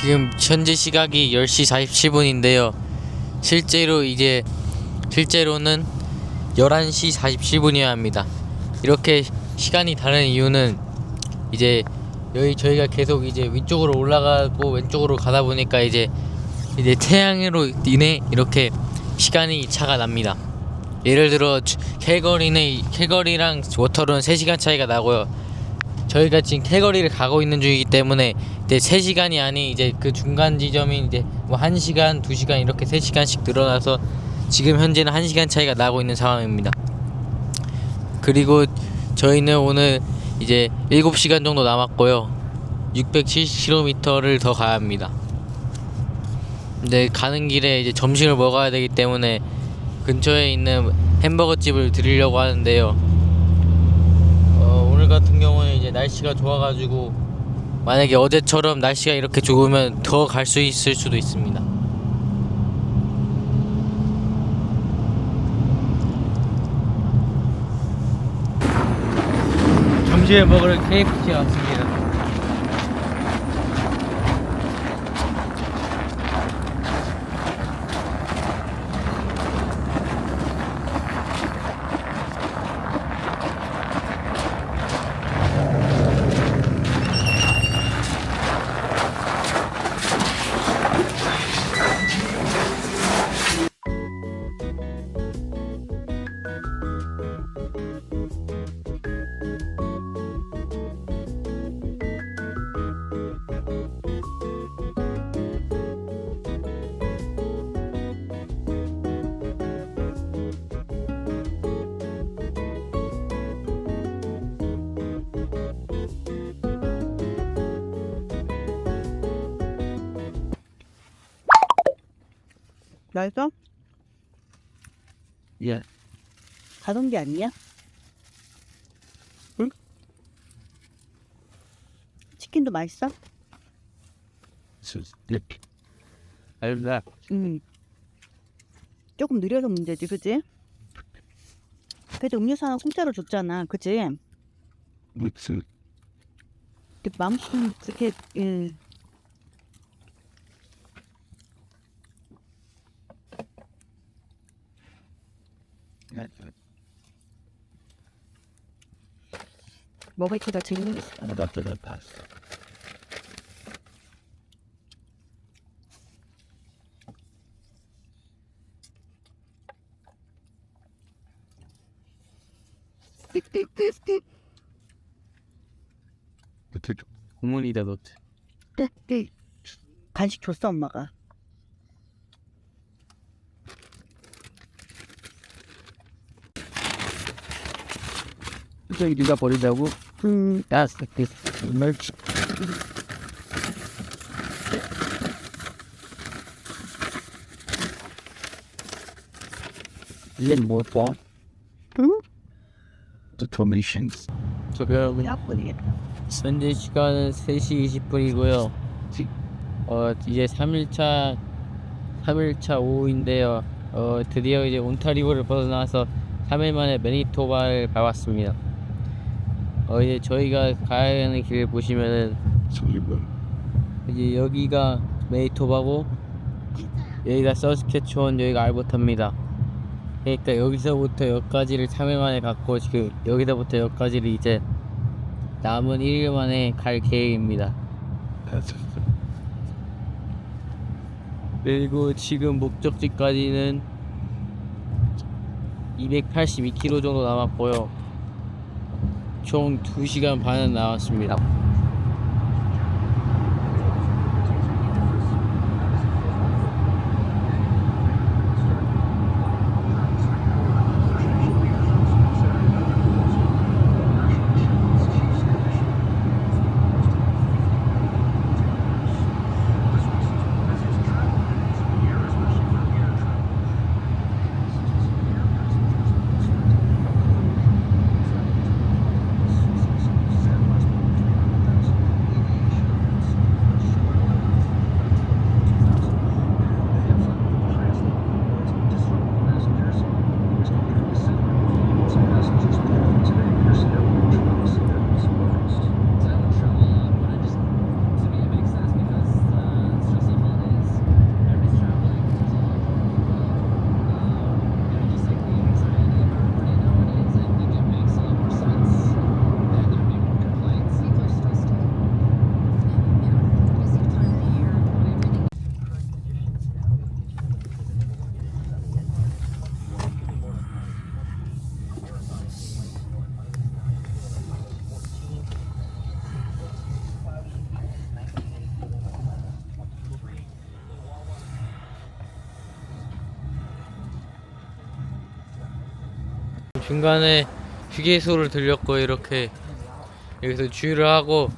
지금 현재 시각이 10시 47분인데요. 실제로 이제 실제로는 11시 47분이어야 합니다. 이렇게 시간이 다른 이유는 이제 여기 저희가 계속 이제 위쪽으로 올라가고 왼쪽으로 가다 보니까 이제 이제 태양으로 인해 이렇게 시간이 차가 납니다. 예를 들어 주- 캘거리는 캘거리랑 워터는 3시간 차이가 나고요. 저희가 지금 캘거리를 가고 있는 중이기 때문에 이제 3시간이 아닌 이제 그 중간 지점인 이제 뭐 1시간, 2시간 이렇게 3시간씩 늘어나서 지금 현재는 1시간 차이가 나고 있는 상황입니다. 그리고 저희는 오늘 이제 7시간 정도 남았고요. 670km를 더 가야 합니다. 근데 가는 길에 이제 점심을 먹어야 되기 때문에 근처에 있는 햄버거 집을 들리려고 하는데요. 어, 오늘 같은 경우는 이제 날씨가 좋아가지고 만약에 어제처럼 날씨가 이렇게 좋으면 더 갈 수 있을 수도 있습니다. 점심에 먹을 KFC 왔습니다. 맛있어? 예. 게 아니야? 응? 치킨도 맛있어? 알다. 응. 조금 느려서 문제지, 그치? 그래도 음료수 하나 공짜로 줬잖아, 그치? 무슨 그 마음씀 그렇게 예. 뭐가 이렇게 다 재밌어? 나도 봤어. 그때 좀 고문이다 노트. 간식 줬어 엄마가. 저기 네가 버리자고? 음, 뭐 봐? 응? 토미션스 저병 야쁘리겠다. 현재 시간은 3시 20분이고요. 어, 이제 3일차 3일차 오후인데요. 어, 드디어 이제 온타리오를 벗어나서 3일 만에 매니토바를 밟았습니다. 어, 이제 저희가 가야 하는 길을 보시면은 이제 여기가 메이토바고 여기가 서스케추원 여기가 알버타입니다. 그러니까 여기서부터 여기까지를 3일 만에 갔고 지금 여기서부터 여기까지를 이제 남은 1일 만에 갈 계획입니다. 그리고 지금 목적지까지는 282km 정도 남았고요. 총 2시간 반은 남았습니다. 중간에 휴게소를 들렸고 이렇게 여기서 주유를 하고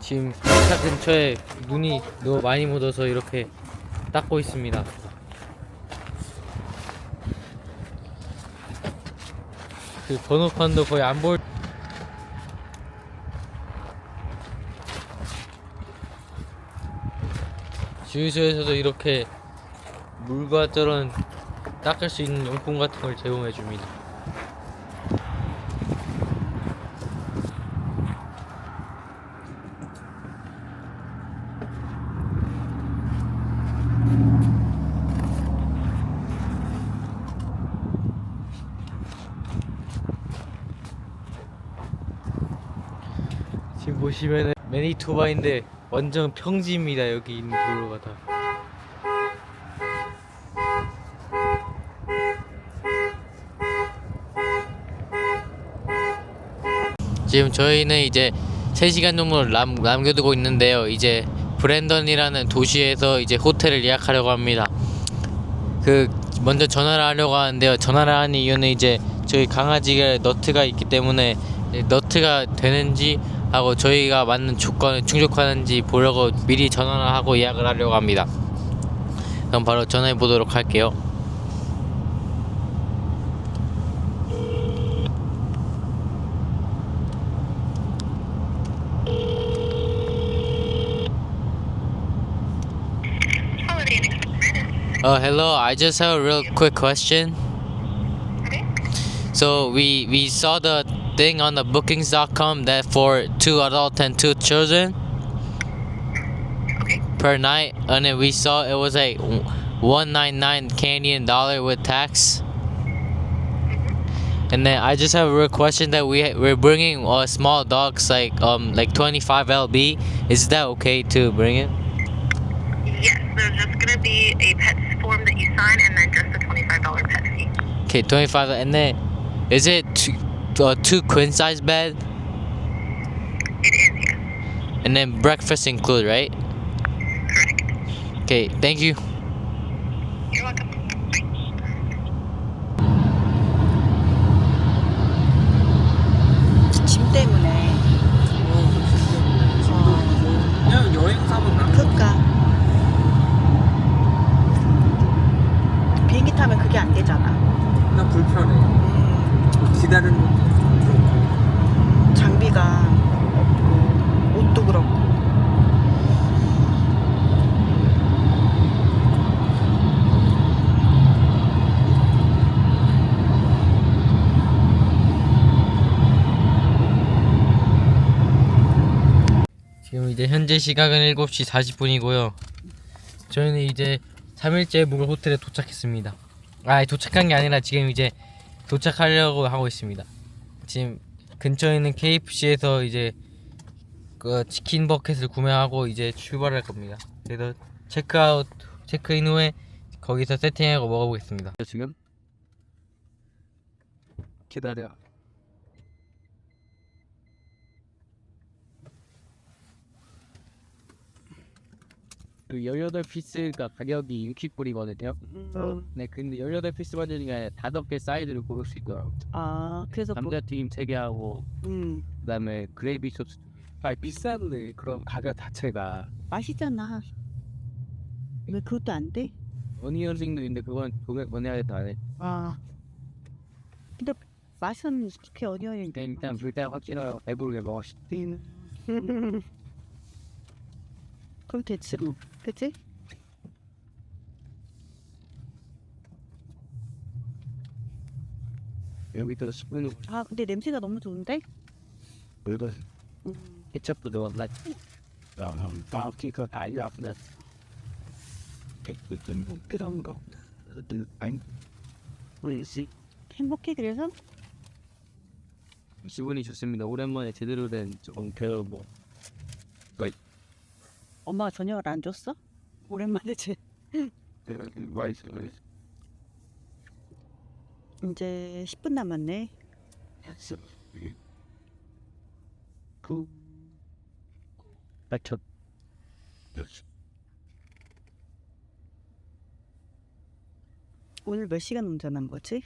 지금 차 근처에 눈이 너무 많이 묻어서 이렇게 닦고 있습니다. 그 번호판도 거의 안 보일 주유소에서도 이렇게 물과 저런 닦을 수 있는 용품 같은 걸 제공해 줍니다. 보시면은 매니토바인데 완전 평지입니다. 여기 있는 도로가 다. 지금 저희는 이제 3시간 정도 남, 남겨두고 있는데요. 이제 브랜던이라는 도시에서 이제 호텔을 예약하려고 합니다. 그 먼저 전화를 하려고 하는데요. 전화를 하는 이유는 이제 저희 강아지가 너트가 있기 때문에 너트가 되는지 하고 저희가 맞는 조건을 충족하는지 보려고 미리 전화를 하고 예약을 하려고 합니다. 그럼 바로 전화해 보도록 할게요. Uh, hello. I just have a real quick question. So we we saw the thing on the bookings.com that for two adults and two children Okay. per night, and then we saw it was like one nine nine Canadian dollar with tax. And then I just have a real question that we we're bringing uh, small dogs like um like 25 lb. Is that okay to bring it? Yes, there's just going to be a pet form that you sign and then just a $25 pet fee. Okay, 25 and then is it uh, two queen size bed It is, yes. and then breakfast included, right? Correct. Okay, thank you. 지금 이제 현재 시각은 7시 40분이고요. 저희는 이제 3일째 묵을 호텔에 도착했습니다. 아, 도착한 게 아니라 지금 이제 도착하려고 하고 있습니다. 지금 근처에 있는 KFC에서 이제 그 치킨 버켓을 구매하고 이제 출발할 겁니다. 그래서 체크아웃 체크인 후에 거기서 세팅하고 먹어보겠습니다. 지금 기다려. 그 18피스가 가격이 60불이거든요. 네, 근데 18피스만 중에 5개 사이즈를 고를 수 있더라고요. 아, 그래서 뭐, 감자튀김 3개하고 음, 그다음에 그레이비 소스. 아, 비싼데 그럼 가격 자체가 맛있잖아. 왜 그것도 안 돼? 어니언링도 있는데 그건 돈을 보내야 돼도 안 해. 아. 근데 맛은 그렇게 어려워. 일단 일단 불닭 확실하고 배부르게 먹었어. 그럼 됐지. 그치? 여기도 스푼 아, 근데 냄새가 너무 좋은데? 그거 음. 케첩도 넣었나? 바퀴가 달렸네. 그땐 그런 거. 아니, 우리씨 행복해, 그래서? 기분이 좋습니다. 오랜만에 제대로 된 조금 뭐 엄마가 저녁을 안 줬어? 오랜만에 제 와이스 이제 10분 남았네. 그 오늘 몇 시간 운전한 거지?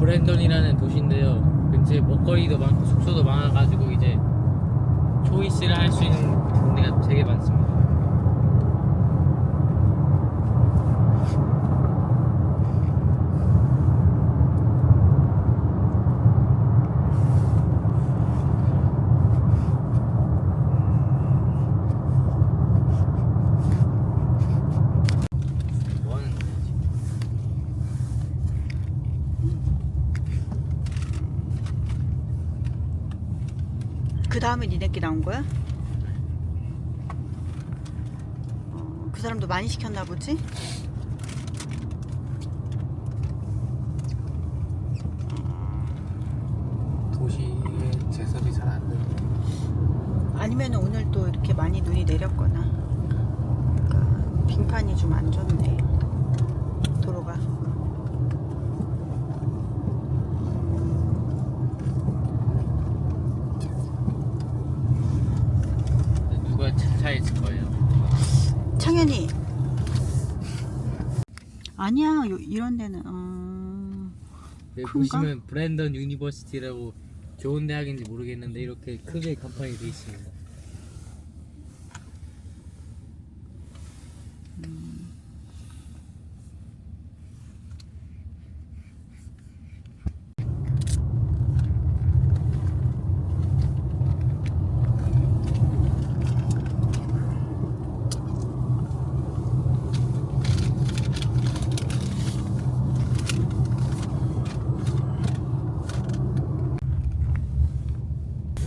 브랜던이라는 도시인데요. 근처에 먹거리도 많고 숙소도 많아가지고 이제 초이스를 할 수 있는 데가 되게 많습니다. 뭐 하는 거야 지금? 그 다음에 니네끼 나온 거야? 어, 그 사람도 많이 시켰나 보지? 도시에 제설이 잘 안 되는 아니면 오늘 또 이렇게 많이 눈이 내렸거나 그러니까 빙판이 좀 안 좋네 도로가 누가 차- 차에 있을 거예요. 창현이 아니야 요- 이런 데는 어... 큰가? 보시면 브랜던 유니버시티라고 좋은 대학인지 모르겠는데 이렇게 크게 간판이 돼 있습니다.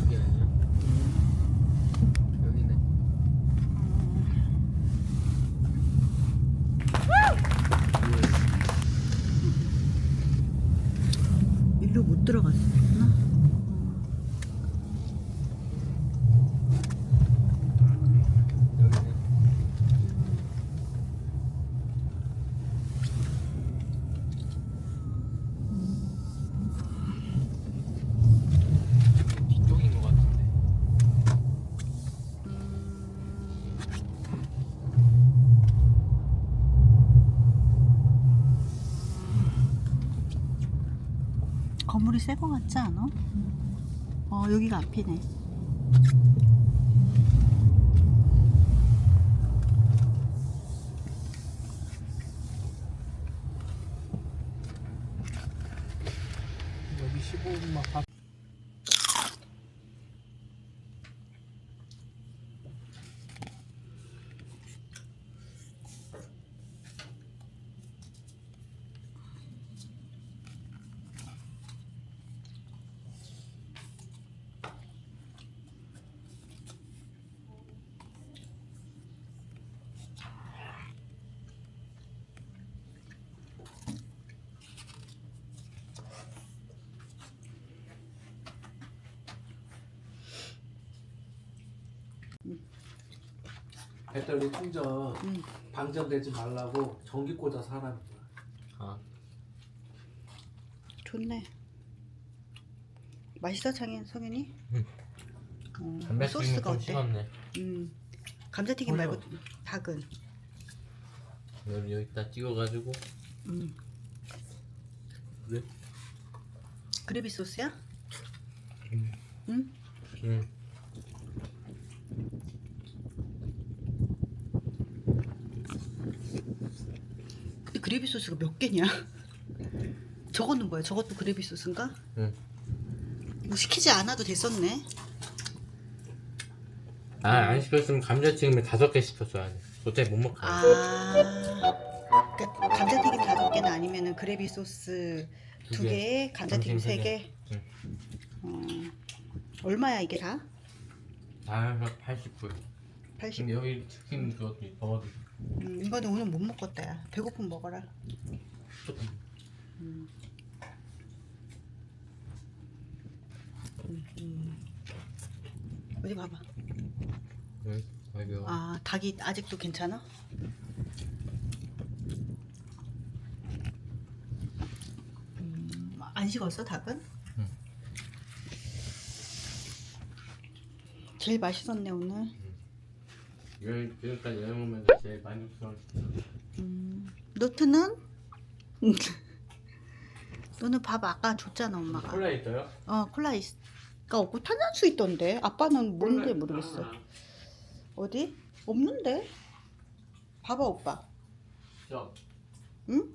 여기 아니야? 여기네. 일로 못 들어갔구나 여기네. 뒤쪽인 것 같은데. 건물이 새거 같지 않아? 어 여기가 앞이네 여기 15분만 배터리 충전 음. 방전되지 말라고 전기 꽂아서 하라는 거야. 아, 좋네 맛있어 창현 성현이? 응. 어, 소스가 좀 어때? 식었네. 음 감자튀김 말고 닭은 여기 여기다 찍어가지고. 음. 그래? 그래비 소스야? 음. 응? 응. 근데 그래비 소스가 몇 개냐? 저거는 뭐야? 저것도 그래비 소스인가? 응. 뭐 시키지 않아도 됐었네. 아, 안 시켰으면 감자튀김을 다섯 개 시켰어야 돼. 도저히 못 먹어. 아, 그러니까 감자튀김 다섯 개는 아니면은 그래비 소스 두 두 개. 개에 감자튀김 감자튀김 세 세 개. 응. 어, 얼마야 이게 다? 아, 80불. 80. 근데 여기 치킨 그것도 먹어도 음, 이거는 오늘 못 먹겠다. 야. 배고프면 먹어라. 조금. 음, 어디 봐봐. 아 닭이 아직도 괜찮아? 음, 안 식었어 닭은? 응. 제일 맛있었네 오늘. 여행 지금까지 여행 오면서 제일 만족스러운. 음, 노트는? 너는 밥 아까 줬잖아 엄마가. 콜라 있어요? 어 콜라가 없고 탄산수 있던데. 아빠는 뭔지 모르겠어. 어디? 없는데? 봐봐 오빠. 저 응?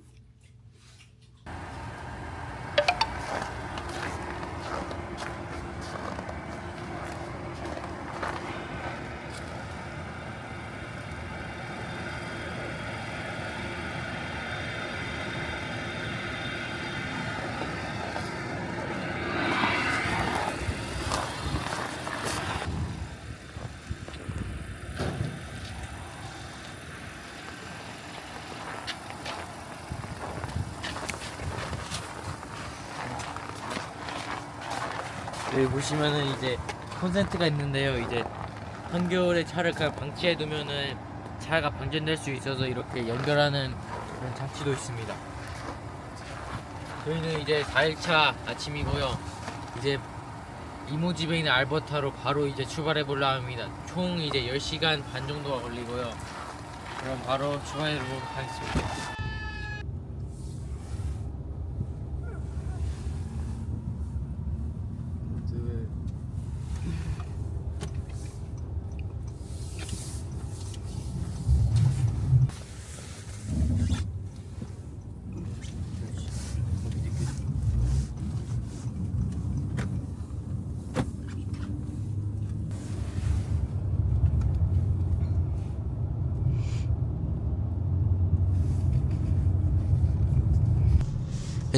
여기 보시면은 이제 콘센트가 있는데요. 이제 한겨울에 차를 그냥 방치해 두면은 차가 방전될 수 있어서 이렇게 연결하는 그런 장치도 있습니다. 저희는 이제 4일차 아침이고요. 이제 이모 집에 있는 알버타로 바로 이제 출발해 보려 합니다. 총 이제 10시간 반 정도가 걸리고요. 그럼 바로 출발해 보도록 하겠습니다.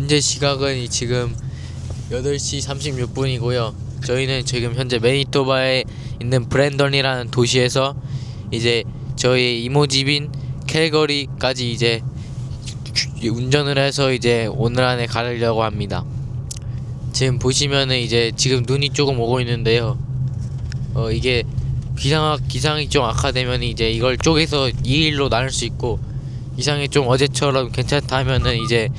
현재 시각은 이 지금 8시 36분이고요. 저희는 지금 현재 매니토바에 있는 브랜던이라는 도시에서 이제 저희 이모 집인 캘거리까지 이제 운전을 해서 이제 오늘 안에 가려고 합니다. 지금 보시면은 이제 지금 눈이 조금 오고 있는데요. 어 이게 기상 기상이 좀 악화되면 이제 이걸 쪼개서 2일로 나눌 수 있고 기상이 좀 어제처럼 괜찮다면은 이제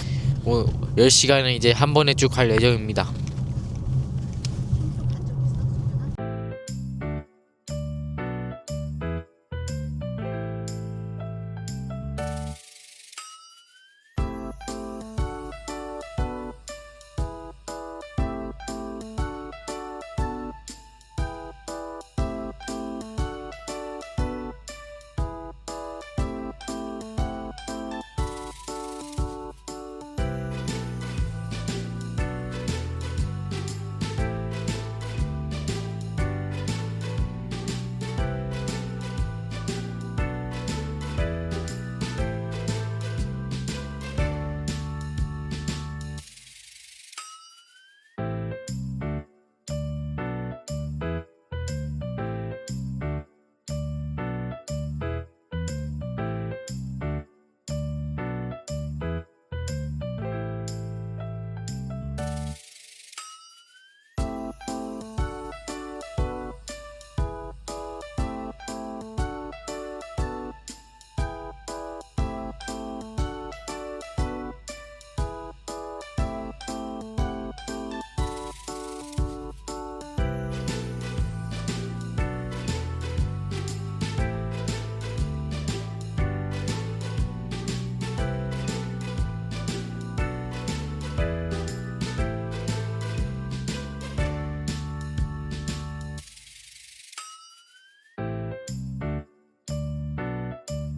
뭐 10시간은 이제 한 번에 쭉갈 예정입니다.